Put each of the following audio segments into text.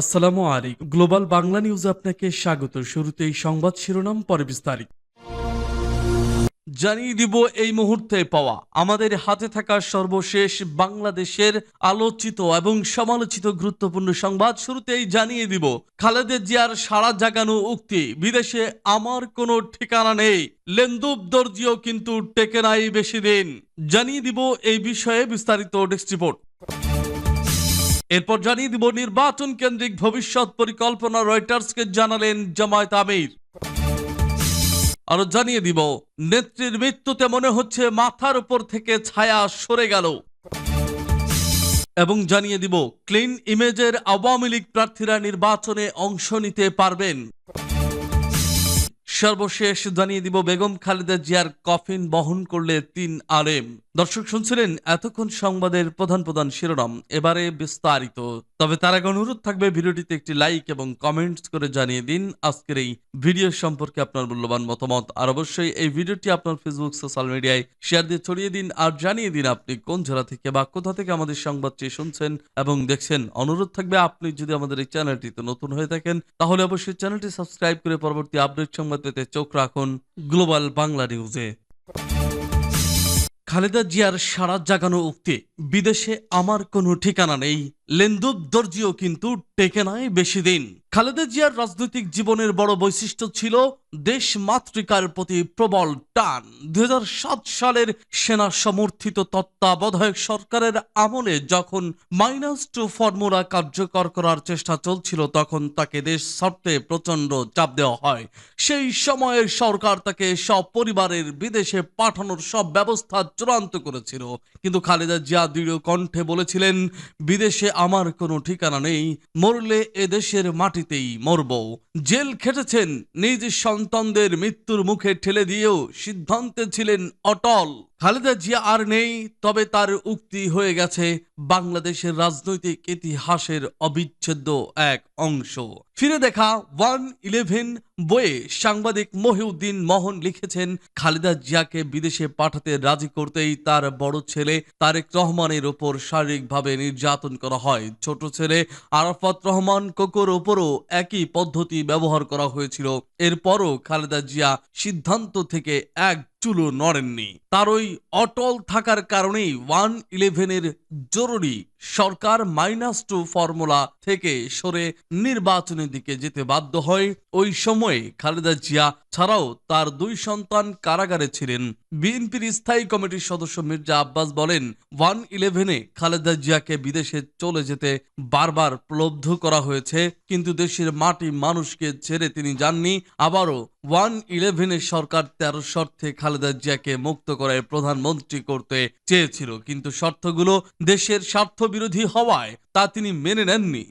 আসসালামু আলাইকুম। গ্লোবাল বাংলা নিউজে আপনাকে স্বাগত। শুরুতেই সংবাদ শিরোনাম, পরে বিস্তারিত। জানিয়ে দিব এই মুহূর্তে পাওয়া। আমাদের হাতে থাকা সর্বশেষ বাংলাদেশের আলোচিত এবং সমালোচিত গুরুত্বপূর্ণ সংবাদ শুরুতেই জানিয়ে দিব। খালেদা জিয়ার সারা জাগানো উক্তি, বিদেশে আমার কোনো ঠিকানা নেই লেন্দুব দর্জিও কিন্তু টেকে নাই বেশি দিন। জানিয়ে দিব এই বিষয়ে বিস্তারিত ডেস্ক রিপোর্ট। এরপর জানিয়ে দিব, নির্বাচন কেন্দ্রিক ভবিষ্যৎ পরিকল্পনা রয়টার্সকে জানালেন জামায়াত আমির। আরও জানিয়ে দিব, নেত্রীর মৃত্যুতে মনে হচ্ছে মাথার উপর থেকে ছায়া সরে গেল। এবং জানিয়ে দিব, ক্লিন ইমেজের আওয়ামী লীগ প্রার্থীরা নির্বাচনে অংশ নিতে পারবেন। সর্বশেষ জানিয়ে দিব, বেগম খালেদা জিয়ার কফিন বহন করলে তিন আলেম। দর্শক শুনছিলেন এতক্ষণ সংবাদের প্রধান প্রধান শিরোনাম। এবারে বিস্তারিত। তবে তার আগে অনুরোধ থাকবে ভিডিওটিতে একটি লাইক এবং কমেন্টস করে জানিয়ে দিন। আজকের এই ভিডিও সম্পর্কে আপনার মূল্যবান মতামত। আর অবশ্যই এই ভিডিওটি আপনার ফেসবুক সোশ্যাল মিডিয়ায় শেয়ার দিয়ে ছড়িয়ে দিন আর জানিয়ে দিন আপনি কোন জেলা থেকে বা কোথা থেকে আমাদের সংবাদটি শুনছেন এবং দেখছেন। অনুরোধ থাকবে আপনি যদি আমাদের এই চ্যানেলটিতে নতুন হয়ে থাকেন, তাহলে অবশ্যই চ্যানেলটি সাবস্ক্রাইব করে পরবর্তী আপডেট সংবাদ পেতে চোখ রাখুন গ্লোবাল বাংলা নিউজে খালেদা জিয়ার সারা জাগানো উক্তি বিদেশে আমার কোনো ঠিকানা নেই। লেন্দুব দর্জিও কিন্তু টেকে নাই বেশি দিন। খালেদা জিয়ার রাজনৈতিক জীবনের বড় বৈশিষ্ট্য ছিল দেশ মাতৃকার প্রতি প্রবল টান। দুই সালের সেনা সমর্থিত তত্ত্বাবধায়ক সরকারের আমলে যখন মাইনাস টু ফর্মুলা কার্যকর করার চেষ্টা চলছিল, তখন তাকে দেশ ছাড়তে প্রচণ্ড চাপ দেওয়া হয়। সেই সময়ে সরকার তাকে সব পরিবারের বিদেশে পাঠানোর সব ব্যবস্থা চূড়ান্ত করেছিল। কিন্তু খালেদা জিয়া দৃঢ় কণ্ঠে বলেছিলেন, বিদেশে আমার কোনো ঠিকানা নেই, মরলে এদেশের মাটিতেই মরব। জেল খেটেছেন, নিজ সন্তানদের মৃত্যুর মুখে ঠেলে দিয়েও সিদ্ধান্তে ছিলেন অটল। খালেদা জিয়া আর নেই, তবে তার উক্তি হয়ে গেছে বাংলাদেশের রাজনৈতিক ইতিহাসের অবিচ্ছেদ্য এক অংশ। ফিরে দেখা, ওয়ান ইলেভেন বইয়ে সাংবাদিক মহিউদ্দিন মোহন লিখেছেন, খালেদা জিয়াকে বিদেশে পাঠাতে রাজি করতেই তার বড় ছেলে তারেক রহমানের ওপর শারীরিকভাবে নির্যাতন করা হয়। ছোট ছেলে আরাফাত রহমান কোকোর ওপরও একই পদ্ধতি ব্যবহার করা হয়েছিল। এরপরও খালেদা জিয়া সিদ্ধান্ত থেকে এক চুলো নড়েননি। তার ওই অটল থাকার কারণেই ওয়ান ইলেভেনের জরুরি সরকার মাইনাস টু ফর্মুলা থেকে সরে নির্বাচনের দিকে যেতে বাধ্য হয়। ওই সময়ে খালেদা জিয়া ছাড়াও তার দুই সন্তান কারাগারে ছিলেন। বিএনপির স্থায়ী কমিটির সদস্য মির্জা আব্বাস বলেন, ওয়ান ইলেভেনে খালেদা জিয়াকে বিদেশে চলে যেতে বারবার প্রলব্ধ করা হয়েছে, কিন্তু দেশের মাটি মানুষকে ছেড়ে তিনি যাননি। আবারও, ওয়ান ইলেভেনের সরকার তেরো শর্তে খালেদা জিয়াকে মুক্ত করে প্রধানমন্ত্রী করতে চেয়েছিল, কিন্তু শর্তগুলো দেশের স্বার্থ বিরোধী হওয়ায় তা তিনি মেনে নেননি।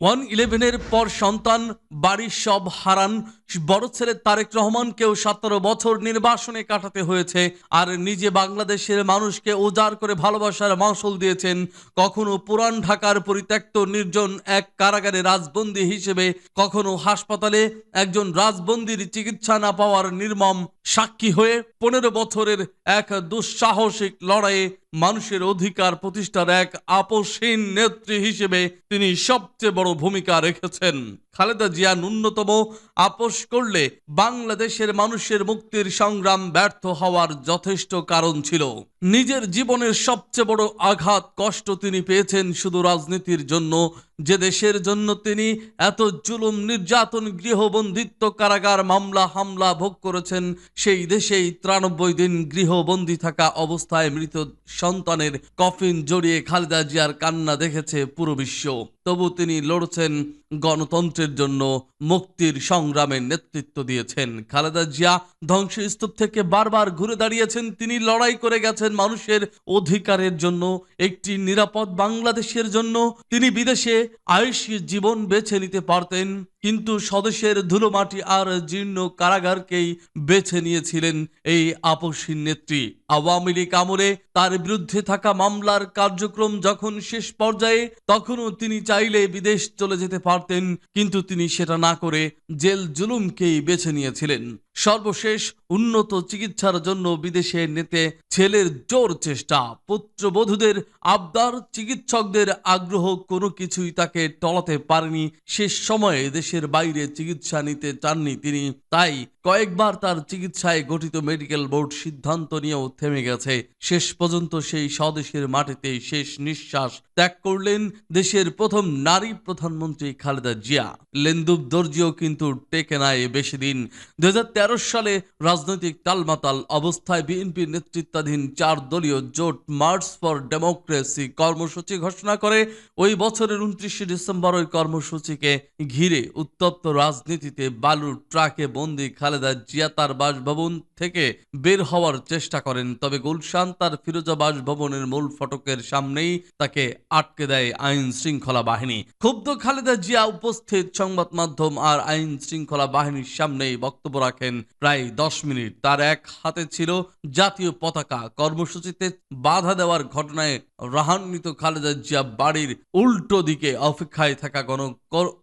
ওয়ান ইলেভেনের পর সন্তান বাড়ির সব হারান বড় ছেলে তারেক রহমানকেও সতেরো বছর নির্বাসনে কাটাতে হয়েছে, আর নিজে বাংলাদেশের মানুষকে উজাড় করে ভালোবাসার মাসুল দিয়েছেন। কখনো পুরান ঢাকার পরিত্যক্ত নির্জন এক কারাগারে রাজবন্দী হিসেবে, কখনো হাসপাতালে একজন রাজবন্দির চিকিৎসা না পাওয়ার নির্মম সাক্ষী হয়ে পনেরো বছরের এক দুঃসাহসিক লড়াইয়ে মানুষের অধিকার প্রতিষ্ঠার এক আপসহীন নেত্রী হিসেবে তিনি সবচেয়ে বড় ভূমিকা রেখেছেন। খালেদা জিয়া ন্যূনতম আপোষ করলে বাংলাদেশের মানুষের মুক্তির সংগ্রাম ব্যর্থ হওয়ার যথেষ্ট কারণ ছিল। নিজের জীবনের সবচেয়ে বড় আঘাত, কষ্ট তিনি পেয়েছেন শুধু রাজনীতির জন্য যে দেশের জন্য তিনি এত জুলুম, নির্যাতন গৃহবন্দিত্ব কারাগার মামলা, হামলা ভোগ করেছেন, সেই দেশেই ত্রানব্বই দিন গৃহবন্দী থাকা অবস্থায় মৃত সন্তানের কফিন জড়িয়ে খালেদা জিয়ার কান্না দেখেছে পুরো বিশ্ব। তবু তিনি লড়ছেন গণতন্ত্রের জন্য মুক্তির সংগ্রামের নেতৃত্ব দিয়েছেন। খালেদা জিয়া ধ্বংসস্তূপ থেকে বারবার ঘুরে দাঁড়িয়েছেন, তিনি লড়াই করে গেছেন মানুষের অধিকারের জন্য, একটি নিরাপদ বাংলাদেশের জন্য, তিনি বিদেশে আয়ুষী জীবন বেছে নিতে পারতেন। কিন্তু স্বদেশের ধুলোমাটি আর জীর্ণ কারাগারকেই বেছে নিয়েছিলেন এই আপসীন নেত্রী। আওয়ামী লীগ আমলে তার বিরুদ্ধে থাকা মামলার কার্যক্রম যখন শেষ পর্যায়ে, তখনও তিনি চাইলে বিদেশ চলে যেতে পারতেন, কিন্তু তিনি সেটা না করে জেল জুলুমকেই বেছে নিয়েছিলেন। সর্বশেষ উন্নত চিকিৎসার জন্য বিদেশে নিতে ছেলের জোর চেষ্টা। পুত্রবধূদের আবদার চিকিৎসকদের আগ্রহ কোনো কিছুই তাকে টলাতে পারেনি। শেষ সময়ে দেশের বাইরে চিকিৎসা নিতে চাননি তিনি। তাই কয়েকবার তার চিকিৎসায় গঠিত মেডিকেল বোর্ড সিদ্ধান্ত নিয়েও থেমে গেছে। শেষ পর্যন্ত সেই স্বদেশের মাটিতে শেষ নিঃশ্বাস ত্যাগ করলেন দেশের প্রথম নারী প্রধানমন্ত্রী খালেদা জিয়া। লেন্দুব দর্জিও কিন্তু টেকে নাই বেশি দিন। দুই হাজার তেরো সালে রাজনৈতিক টালমাতাল অবস্থায় বিএনপির নেতৃত্বাধীন চার দলীয় জোট মার্চ ফর ডেমোক্রেসি কর্মসূচি ঘোষণা করে। ওই বছরের উনত্রিশে ডিসেম্বর ওই কর্মসূচিকে ঘিরে উত্তপ্ত রাজনীতিতে বালুর ট্রাকে বন্দী খালেদা জিয়া তার বাসভবন থেকে বের হওয়ার চেষ্টা করেন, তবে গুলশান তার ফিরোজা বাসভবনের মূল ফটকের সামনেই তাকে আটকে দেয় আইন শৃঙ্খলা বাহিনী। ক্ষুব্ধ খালেদা জিয়া উপস্থিত সংবাদ মাধ্যম আর আইন শৃঙ্খলা বাহিনীর সামনেই বক্তব্য রাখেন প্রায় দশ মিনিট। তার এক হাতে ছিল জাতীয় পতাকা। কর্মসূচিতে বাধা দেওয়ার ঘটনায় রাহান্বিত খালেদা জিয়া বাড়ির উল্টো দিকে অপেক্ষায় থাকা গণ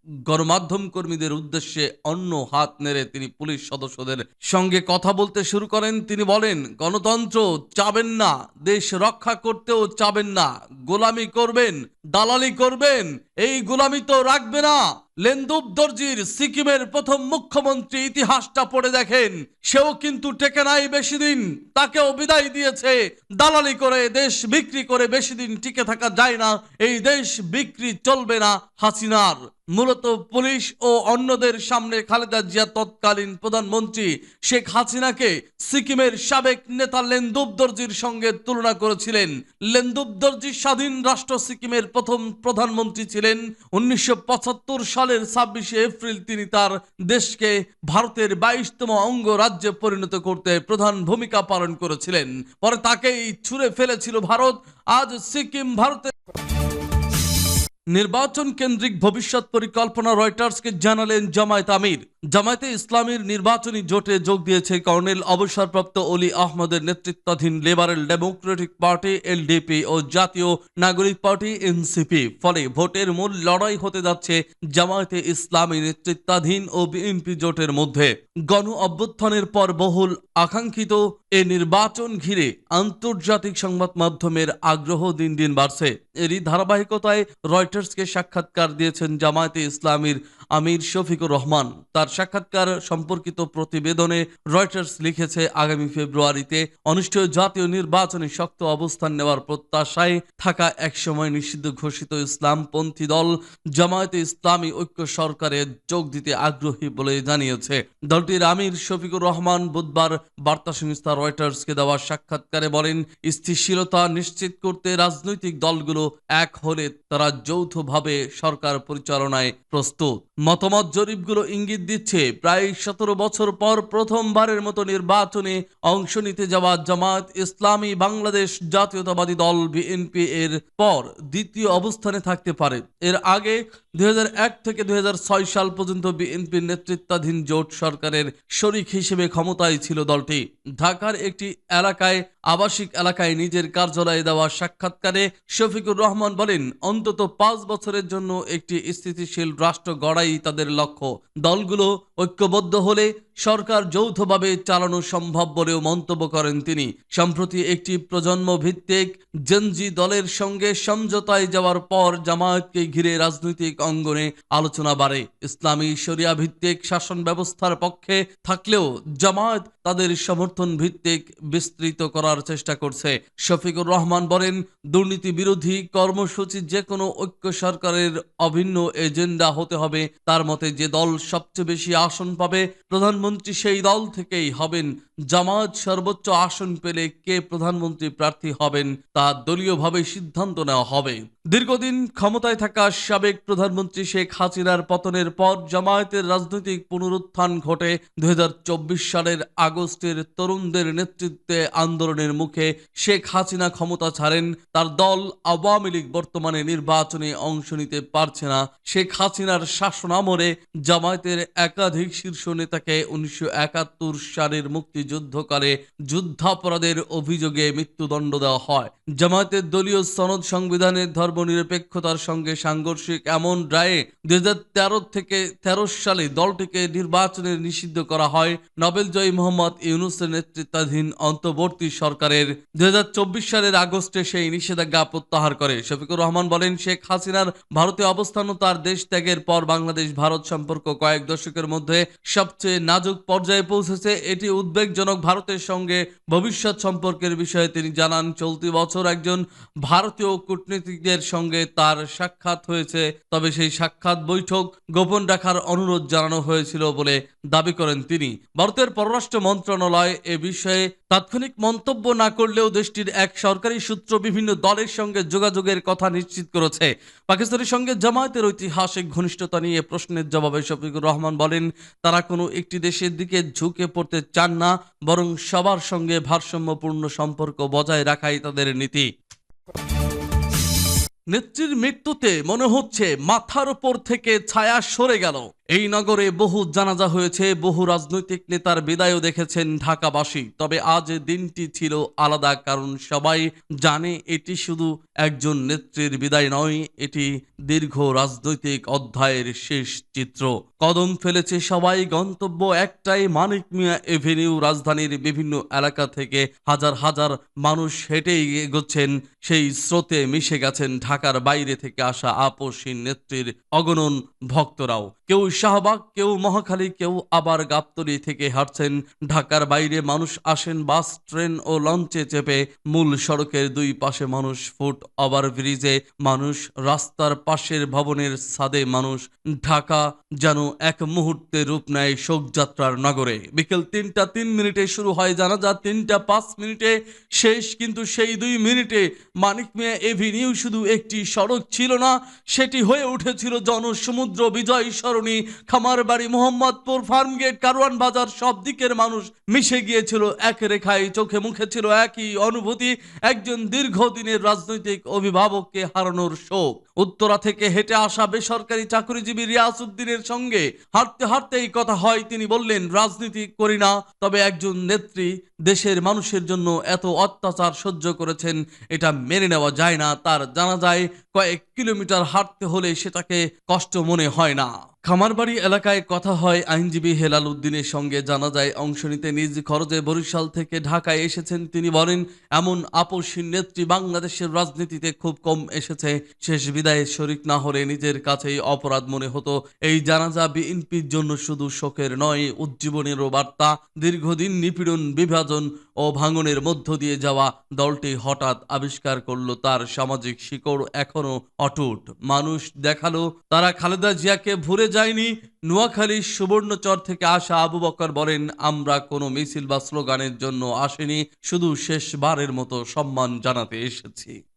গণমাধ্যম কর্মীদের উদ্দেশ্যে অন্য হাত নেড়ে তিনি পুলিশ সদস্যদের সঙ্গে কথা বলতে শুরু করেন। তিনি বলেন, গণতন্ত্র চাবেন না, দেশ রক্ষা করতেও চাবেন না। গোলামি করবেন, দালালি করবেন, এই গোলামি তো রাখবে না। লেন্দুব দর্জির সিকিমের প্রথম মুখ্যমন্ত্রী ইতিহাসটা পড়ে দেখেন। সেও কিন্তু টেকে নাই বেশি দিন তাকেও বিদায় দিয়েছে। দালালি করে, দেশ বিক্রি করে বেশি দিন টিকে থাকা যায় না। এই দেশ বিক্রি চলবে না হাসিনার। মূলত পুলিশ ও অন্যদের সামনে খালেদা জিয়া তৎকালীন প্রধানমন্ত্রী শেখ হাসিনাকে সিকিমের সাবেক নেতা লেন্দুব দর্জির সঙ্গে তুলনা করেছিলেন। লেন্দুব দর্জি স্বাধীন রাষ্ট্র সিকিমের প্রথম প্রধানমন্ত্রী ছিলেন। উনিশশো সালের ছাব্বিশে এপ্রিল তিনি তার দেশকে ভারতের বাইশতম অঙ্গ রাজ্যে পরিণত করতে প্রধান ভূমিকা পালন করেছিলেন। পরে তাকেই ছুঁড়ে ফেলেছিল ভারত। আজ সিকিম ভারতের নির্বাচন কেন্দ্রিক ভবিষ্যৎ পরিকল্পনা রয়টার্সকে জানালেন জামায়াত আমির। জামায়াতে ইসলামীর নির্বাচনী জোটে যোগ দিয়েছে কর্নেল অবসরপ্রাপ্ত অলি আহমদের নেতৃত্বাধীন লেবারেল ডেমোক্রেটিক পার্টি, এলডিপি ও জাতীয় নাগরিক পার্টি, এনসিপি। ফলে ভোটের মূল লড়াই হতে যাচ্ছে জামায়াতে ইসলামী নেতৃত্বাধীন ও বিএনপি জোটের মধ্যে। গণ অভ্যুত্থানের পর বহুল আকাঙ্ক্ষিত এ নির্বাচন ঘিরে আন্তর্জাতিক সংবাদ মাধ্যমের আগ্রহ দিন দিন বাড়ছে। এরই ধারাবাহিকতায় রয়টার্সকে সাক্ষাৎকার দিয়েছেন জামায়াতে ইসলামীর আমির শফিকুর রহমান। তার সাক্ষাৎকার সম্পর্কিত প্রতিবেদনে রয়টার্স লিখেছে, আগামী ফেব্রুয়ারিতে অনুষ্ঠেয় জাতীয় নির্বাচনে শক্ত অবস্থান নেওয়ার প্রত্যাশায় থাকা একসময় নিষিদ্ধ ঘোষিত ইসলামপন্থী দল জামায়াতে ইসলামী ঐক্য সরকারে যোগ দিতে আগ্রহী বলে জানিয়েছে। দলটির আমির শফিকুর রহমান বুধবার বার্তা সংস্থা রয়টার্সকে দেওয়া সাক্ষাৎকারে বলেন, স্থিতিশীলতা নিশ্চিত করতে রাজনৈতিক দলগুলো এক হলে তারা যৌথভাবে সরকার পরিচালনায় প্রস্তুত। মতামত জরিপগুলো ইঙ্গিত দিচ্ছে, প্রায় সতেরো বছর পর প্রথমবারের মতো নির্বাচনে অংশ নিতে যাওয়া জামাত ইসলামী বাংলাদেশ জাতীয়তাবাদী দল বিএনপি এর পর দ্বিতীয় অবস্থানে থাকতে পারে। এর আগে দুই থেকে দুই সাল পর্যন্ত বিএনপির নেতৃত্বাধীন জোট সরকারের শরিক হিসেবে ক্ষমতায় ছিল দলটি। ঢাকার একটি এলাকায়, আবাসিক এলাকায় নিজের কার্যালয়ে দেওয়া সাক্ষাৎকারে শফিকুর রহমান বলেন, অন্তত পাঁচ বছরের জন্য একটি স্থিতিশীল রাষ্ট্র গড়াই তাদের লক্ষ্য, দলগুলো ঐক্যবদ্ধ হলে সরকার যৌথভাবে চালানো সম্ভব বলেও মন্তব্য করেন তিনি। সম্প্রতি একটি প্রজন্ম ভিত্তিক জেনজি দলের সঙ্গে সমঝোতায় যাওয়ার পর জামায়াতকে ঘিরে রাজনৈতিক অঙ্গনে আলোচনা বাড়ে। ইসলামী শরিয়া ভিত্তিক শাসন ব্যবস্থার পক্ষে থাকলেও জামায়াত তাদের সমর্থন ভিত্তিক বিস্তৃত করার চেষ্টা করছে। শফিকুর রহমান বলেন, দুর্নীতি বিরোধী কর্মসূচি যে কোনো ঐক্য সরকারের অভিন্ন এজেন্ডা হতে হবে তার মতে যে দল সবচেয়ে বেশি আসন পাবে, প্রধানমন্ত্রী সেই দল থেকেই হবেন। জামায়াত সর্বোচ্চ আসন পেলে কে প্রধানমন্ত্রী প্রার্থী হবেন, তা দলীয়ভাবে সিদ্ধান্ত নেওয়া হবে। দীর্ঘদিন ক্ষমতায় থাকা সাবেক প্রধানমন্ত্রী শেখ হাসিনার পতনের পর জামায়াতের রাজনৈতিক পুনরুত্থান ঘটে। দুই হাজার চব্বিশ সালের আগস্টের তরুণদের নেতৃত্বে আন্দোলনের মুখে শেখ হাসিনা ক্ষমতা ছাড়েন। তার দল আওয়ামী লীগ বর্তমানে নির্বাচনে অংশ নিতে পারছে না। শেখ হাসিনার শাসন আমলে জামায়াতের একাধিক শীর্ষ নেতাকে উনিশশো একাত্তর সালের মুক্তিযুদ্ধকালে যুদ্ধাপরাধের অভিযোগে মৃত্যুদণ্ড দেওয়া হয়। জামায়াতের দলীয় সনদ সংবিধানের ধর্মনিরপেক্ষতার সঙ্গে সাংঘর্ষিক এমন রায়ে দুই থেকে তেরো সালে দলটিকে নির্বাচনে নিষিদ্ধ করা হয়। নোবেলজয়ী মোহাম্মদ ইউনুসের নেতৃত্বাধীন অন্তর্বর্তী সরকারের দুই হাজার চব্বিশ সালের আগস্টে সেই নিষেধাজ্ঞা প্রত্যাহার করে। শফিকুর রহমান বলেন, শেখ হাসিনার ভারতে অবস্থান ও তার দেশ ত্যাগের পর বাংলাদেশ ভারত সম্পর্ক কয়েক দশকের মধ্যে সবচেয়ে নাজুক পর্যায়ে পৌঁছেছে, এটি উদ্বেগজনক ভারতের সঙ্গে ভবিষ্যৎ সম্পর্কের বিষয়ে তিনি জানান, চলতি বছর একজন ভারতীয় কূটনীতিকদের সঙ্গে তার সাক্ষাৎ হয়েছে, তবে সেই সাক্ষাৎ বৈঠক গোপন রাখার অনুরোধ জানানো হয়েছিল বলে দাবি করেন তিনি। ভারতের পররাষ্ট্র মন্ত্রণালয় এ বিষয়ে তাৎক্ষণিক মন্তব্য না করলেও দেশটির এক সরকারি সূত্র বিভিন্ন দলের সঙ্গে যোগাযোগের কথা নিশ্চিত করেছে। পাকিস্তানের সঙ্গে জামায়াতের ঐতিহাসিক ঘনিষ্ঠতা নিয়ে প্রশ্নের জবাবে শফিকুর রহমান বলেন, তারা কোনো একটি দেশের দিকে ঝুঁকে পড়তে চান না, বরং সবার সঙ্গে ভারসাম্যপূর্ণ সম্পর্ক বজায় রাখাই তাদের নীতি। নেত্রীর মৃত্যুতে মনে হচ্ছে মাথার উপর থেকে ছায়া সরে গেল। এই নগরে বহু জানাজা হয়েছে, বহু রাজনৈতিক নেতার বিদায়ও দেখেছেন ঢাকাবাসী। তবে আজ দিনটি ছিল আলাদা, কারণ সবাই জানে এটি শুধু একজন নেত্রীর বিদায় নয়, এটি দীর্ঘ রাজনৈতিক অধ্যায়ের শেষ চিত্র। কদম ফেলেছে সবাই, গন্তব্য একটাই, মানিক মিয়া এভিনিউ রাজধানীর বিভিন্ন এলাকা থেকে হাজার হাজার মানুষ হেঁটেই এগোচ্ছেন, সেই স্রোতে মিশে গেছেন ঢাকার বাইরে থেকে আসা আপসীন নেত্রীর অগণন ভক্তরাও। কেউ শাহবাগ, কেউ মহাখালী, কেউ আবার গাবতলী থেকে হাঁটছেন। ঢাকার বাইরে মানুষ আসেন বাস, ট্রেন ও লঞ্চে চেপে। মূল সড়কের দুই পাশে মানুষ ফুট ওভার ব্রিজে মানুষ রাস্তার পাশের ভবনের ছাদে মানুষ। ঢাকা যেন এক মুহূর্তে রূপ নেয় শোকযাত্রার নগরে। বিকেল তিনটা তিন মিনিটে শুরু হয় জানা জানাজা। তিনটা পাঁচ মিনিটে শেষ, কিন্তু সেই দুই মিনিটে মানিক মিয়া এভিনিউ শুধু একটি সড়ক ছিল না, সেটি হয়ে উঠেছিল জনসমুদ্র বিজয় সরণি। খামারবাড়ি মোহাম্মদপুর, ফার্মগেট, কারওয়ান বাজার, সব দিকের মানুষ মিশে গিয়েছিল। এক রেখায় চোখে মুখে ছিল একই অনুভূতি, একজন দীর্ঘদিনের রাজনৈতিক অভিভাবককে হারানোর শোক। উত্তরা থেকে হেঁটে আসা বেসরকারি চাকরিজীবী রিয়াসউদ্দিনের সঙ্গে হাঁটতে হাঁটতে এই কথা হয়। তিনি বললেন, রাজনীতি করি না, তবে একজন নেত্রী দেশের মানুষের জন্য এত অত্যাচার সহ্য করেছেন, এটা মেনে নেওয়া যায় না। তার জানা যায়, কয়েক কিলোমিটার হাঁটতে হলে সেটাকে কষ্ট মনে হয় না। খামারবাড়ি এলাকায় কথা হয়, আইনজীবী হেলাল উদ্দিনের সঙ্গে জানা যায়, অংশ নিতে নিজ খরচে বরিশাল থেকে ঢাকায় এসেছেন। তিনি বলেন, এমন আপসীন নেত্রী বাংলাদেশের রাজনীতিতে খুব কম এসেছে। শেষ বিদায়ে শরিক না হলে নিজের কাছেই অপরাধ মনে হতো। এই জানাজা বিএনপির জন্য শুধু শোকের নয়, উজ্জীবনেরও বার্তা। দীর্ঘদিন নিপীড়ন, বিভাজন ও ভাঙনের মধ্য দিয়ে যাওয়া দলটি হঠাৎ আবিষ্কার করল তার সামাজিক শিকড় এখনও অটুট। মানুষ দেখাল, তারা খালেদা জিয়াকে ভুলে যায়নি। নোয়াখালীর সুবর্ণচর থেকে আসা আবু বকর বলেন, আমরা কোনো মিছিল বা স্লোগানের জন্য আসেনি, শুধু শেষবারের মতো সম্মান জানাতে এসেছি।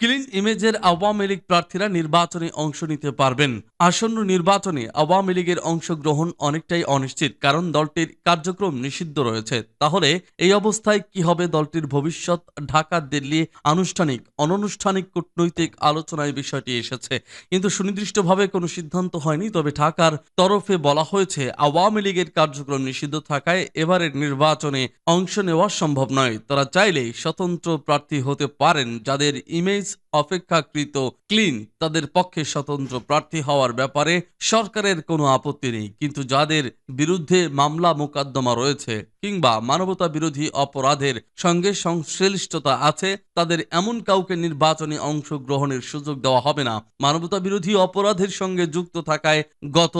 ক্লিন ইমেজের আওয়ামী লীগ প্রার্থীরা নির্বাচনে অংশ নিতে পারবেন। আসন্ন নির্বাচনে আওয়ামী লীগের অংশগ্রহণ অনেকটাই অনিশ্চিত, কারণ দলটির কার্যক্রম নিষিদ্ধ রয়েছে। তাহলে এই অবস্থায় কি হবে দলটির ভবিষ্যৎ? ঢাকা, দিল্লি, আনুষ্ঠানিক, অনানুষ্ঠানিক কূটনৈতিক আলোচনায় বিষয়টি এসেছে। কিন্তু সুনির্দিষ্টভাবে কোনো সিদ্ধান্ত হয়নি, তবে ঢাকার তরফে বলা হয়েছে, আওয়ামী লীগের কার্যক্রম নিষিদ্ধ থাকায় এবারের নির্বাচনে অংশ নেওয়া সম্ভব নয়। তারা চাইলেই স্বতন্ত্র প্রার্থী হতে পারেন, যাদের ইমেজ is অপেক্ষাকৃত ক্লিন, তাদের পক্ষে স্বতন্ত্র প্রার্থী হওয়ার ব্যাপারে সরকারের কোনো আপত্তি নেই। কিন্তু যাদের বিরুদ্ধে মামলা মোকদ্দমা রয়েছে কিংবা মানবতা বিরোধী অপরাধের সঙ্গে সংশ্লিষ্টতা আছে, তাদের এমন কাউকে নির্বাচনে অংশগ্রহণের সুযোগ দেওয়া হবে না। মানবতা বিরোধী অপরাধের সঙ্গে যুক্ত থাকায় গত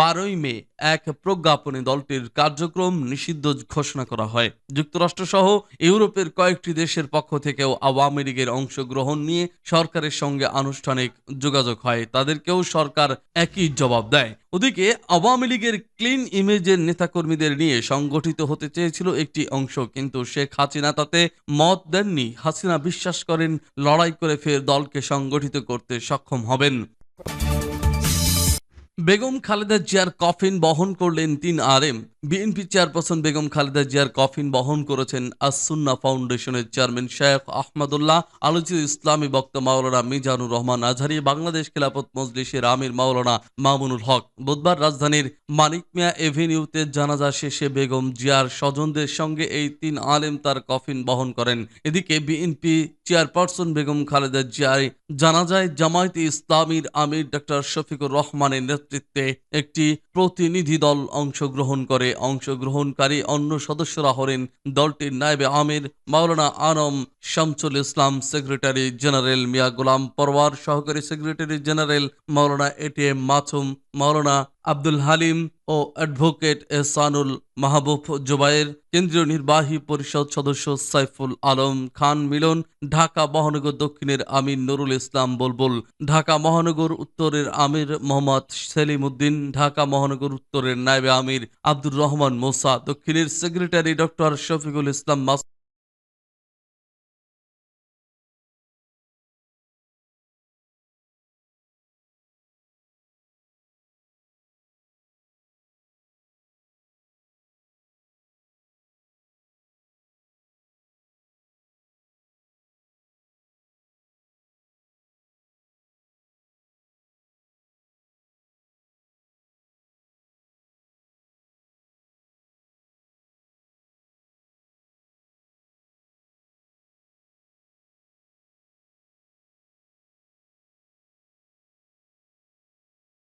বারোই মে এক প্রজ্ঞাপনে দলটির কার্যক্রম নিষিদ্ধ ঘোষণা করা হয়। যুক্তরাষ্ট্র সহ ইউরোপের কয়েকটি দেশের পক্ষ থেকেও আওয়ামী লীগের অংশগ্রহণ নিয়ে সরকারের সঙ্গে আনুষ্ঠানিক যোগাযোগ হয়, তাদেরকেও সরকার একই জবাব দেয়। ওদিকে আওয়ামী লীগের ক্লিন ইমেজের নেতাকর্মীদের নিয়ে সংগঠিত হতে চেয়েছিল একটি অংশ, কিন্তু শেখ হাসিনা তাতে মত দেননি। হাসিনা বিশ্বাস করেন, লড়াই করে ফের দলকে সংগঠিত করতে সক্ষম হবেন। বেগম খালেদা জিয়ার কফিন বহন করলেন তিন RM. BNP chairperson Begum Khaleda জিয়ার কফিন বহন করেছেন আসুন্না ফাউন্ডেশনের চেয়ারম্যান শেখ আহমদুল্লাহ। আলোচিত ইসলামী বক্তা মাওলানা মিজানুর রহমান আজহারি, বাংলাদেশ খেলাফত মজলিসের আমির মাওলানা মামুনুল হক। বুধবার রাজধানীর মানিক মিয়া এভিনিউতে জানাজা শেষে বেগম জিয়ার স্বজনদের সঙ্গে এই তিন আলেম তার কফিন বহন করেন। এদিকে বিএনপি চেয়ারপারসন বেগম খালেদা জিয়ার জানাজায় জামায়াতে ইসলামীর আমির ডক্টর শফিকুর রহমানের নেতৃত্বে একটি প্রতিনিধি দল অংশগ্রহণ করে। অংশগ্রহণকারী অন্য সদস্যরা হলেন দলটির নায়েবে আমির মাওলানা আনম শামসুল ইসলাম, সেক্রেটারি জেনারেল মিয়া গোলাম পরওয়ার, সহকারী secretary general Maulana ATM Masum Maulana Abdul Halim ও অ্যাডভোকেট এহসানুল মাহবুব জুবায়ের কেন্দ্রীয় নির্বাহী পরিষদ সদস্য সাইফুল আলম খান মিলন, ঢাকা মহানগর দক্ষিণের আমির নুরুল ইসলাম বুলবুল, ঢাকা মহানগর উত্তরের আমির মোহাম্মদ সেলিম উদ্দিন ঢাকা মহানগর উত্তরের নায়েবে আমির আব্দুর রহমান মোসা, দক্ষিণের সেক্রেটারি ডক্টর শফিকুল ইসলাম মাস